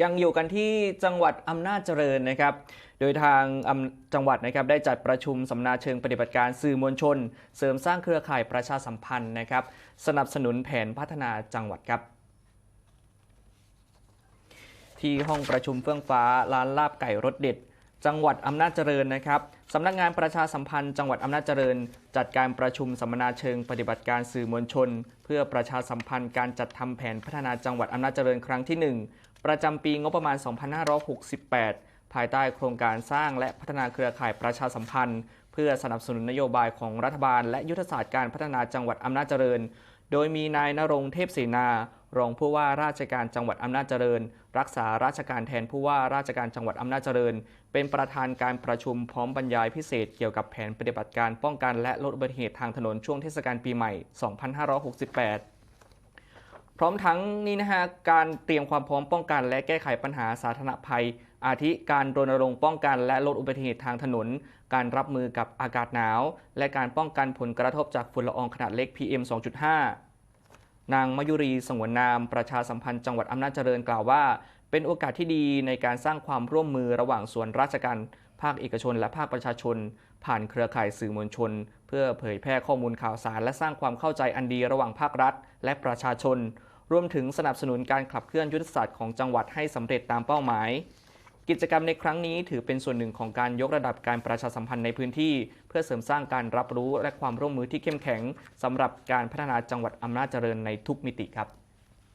ยังอยู่กันที่จังหวัดอำนาจเจริญนะครับ โดยทางจังหวัดนะครับได้จัดประชุมสัมมนาเชิงปฏิบัติการสื่อมวลชน เสริมสร้างเครือข่ายประชาสัมพันธ์นะครับ สนับสนุนแผนพัฒนาจังหวัดครับ ที่ห้องประชุมเฟื่องฟ้าร้านลาบไก่รสเด็ด จังหวัดอำนาจเจริญนะครับสำนักงานประชาสัมพันธ์จังหวัดอำนาจเจริญ จัดการประชุมสัมมนาเชิงปฏิบัติการสื่อมวลชน เพื่อประชาสัมพันธ์การจัดทำแผนพัฒนาจังหวัดอำนาจเจริญครั้งที่ 1 ประจำปีงบประมาณ 2568 ภายใต้โครงการสร้างและพัฒนาเครือข่ายประชาสัมพันธ์ เพื่อสนับสนุนนโยบายของรัฐบาล และยุทธศาสตร์การพัฒนาจังหวัดอำนาจเจริญ โดยมีนายนรงเทพศรีนา รองผู้ว่าราชการจังหวัดอำนาจเจริญ รักษาราชการแทนผู้ว่าราชการจังหวัดอำนาจเจริญ เป็นประธานการประชุมพร้อมบรรยายพิเศษเกี่ยวกับแผนปฏิบัติการป้องกันและลดอุบัติเหตุทางถนนช่วงเทศกาลปีใหม่ 2568 ร้อมทั้งนี้นะฮะการเตรียมความพร้อมป้องกัน และแก้ไขปัญหาสาธารณภัย อาทิการรณรงค์ป้องกัน และลดอุบัติเหตุทางถนน การรับมือกับอากาศหนาว และการป้องกันผลกระทบจากฝุ่นละอองขนาดเล็ก PM 2.5 นางมยุรีสงวนนามประชาสัมพันธ์จังหวัดอำนาจเจริญกล่าวว่า เป็นโอกาสที่ดีในการสร้างความร่วมมือระหว่างส่วนราชการภาคเอกชนและภาคประชาชน ผ่านเครือข่ายสื่อมวลชน เพื่อเผยแพร่ข้อมูลข่าวสาร และสร้างความเข้าใจอันดีระหว่างภาครัฐ และประชาชน รวมถึงสนับสนุนการขับเคลื่อนยุทธศาสตร์ของจังหวัดให้สำเร็จตามเป้าหมาย กิจกรรมในครั้งนี้ถือเป็นส่วนหนึ่งของการยกระดับการประชาสัมพันธ์ในพื้นที่ เพื่อเสริมสร้างการรับรู้และความร่วมมือที่เข้มแข็งสำหรับการพัฒนาจังหวัดอำนาจเจริญในทุกมิติครับ